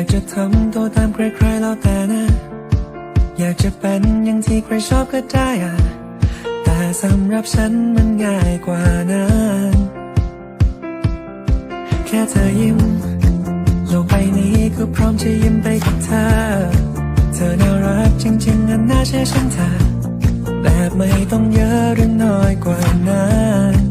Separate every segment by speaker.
Speaker 1: ากจะทำตัวตามใครๆแล้วแต่นะ อยากจะเป็นอย่างที่ใครชอบก็ได้อะแต่สำหรับฉันมันง่ายกว่านั้นแค่เธอยิ้มโลกใบนี้ก็พร้อมจะยิ้มไปกับเธอ เธอน่ารักจริงๆนั่นน่าเชื่อฉันเธอแบบไม่ต้องเยอะหรือน้อยกว่านั้น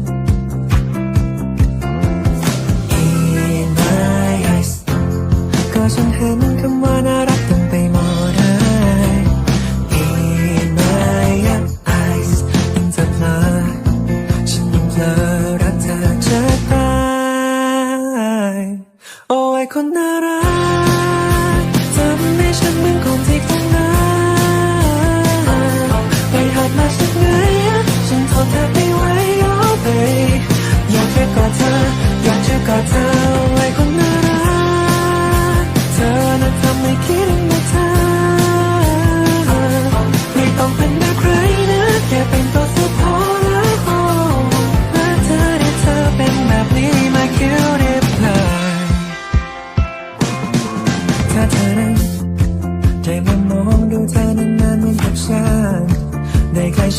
Speaker 1: ก็ฉันเห็นคำว่าน่ารักต้องไปหมดเลย In my eyes ยิ่งเธอเพลอฉันยังเพลอรักเธอจะตายโอ้ยคนน่ารัก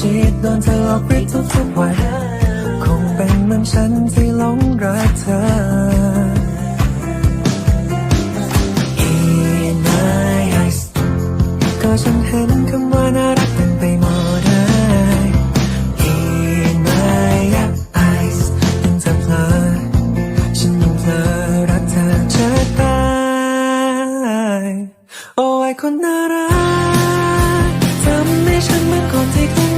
Speaker 1: ิดโดนเธอหลอกริดทุกวันคงเป็นเหมือนฉันที่หลงรักเธอ In my eyes ก็ฉันเห็นคำว่าน่ารักเต็มไปหมดเลย In my eyes ยิ่งเธอเพลอฉันยิ่งเพลอรักเธอจะตายโอ้ยคนน่ารักทำให้ฉันเหมือนคนที่คง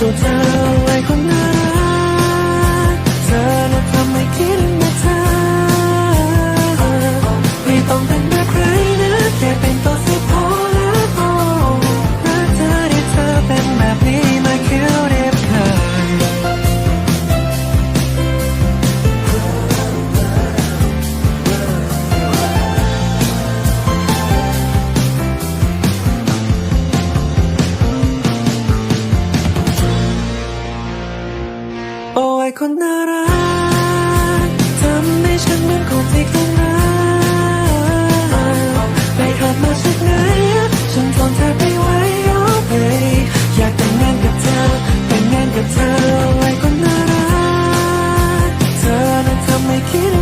Speaker 1: อย คนน่ารักทำให้ฉันเหมือนคนที่ต้องรักไปกลัมาสักไหนฉันทนแทบไม่ไหว oh baby อยากแต่งงานกับเธอแต่งงานกับเธอไว้คนน่ารักเธอนั้นทำให้คิด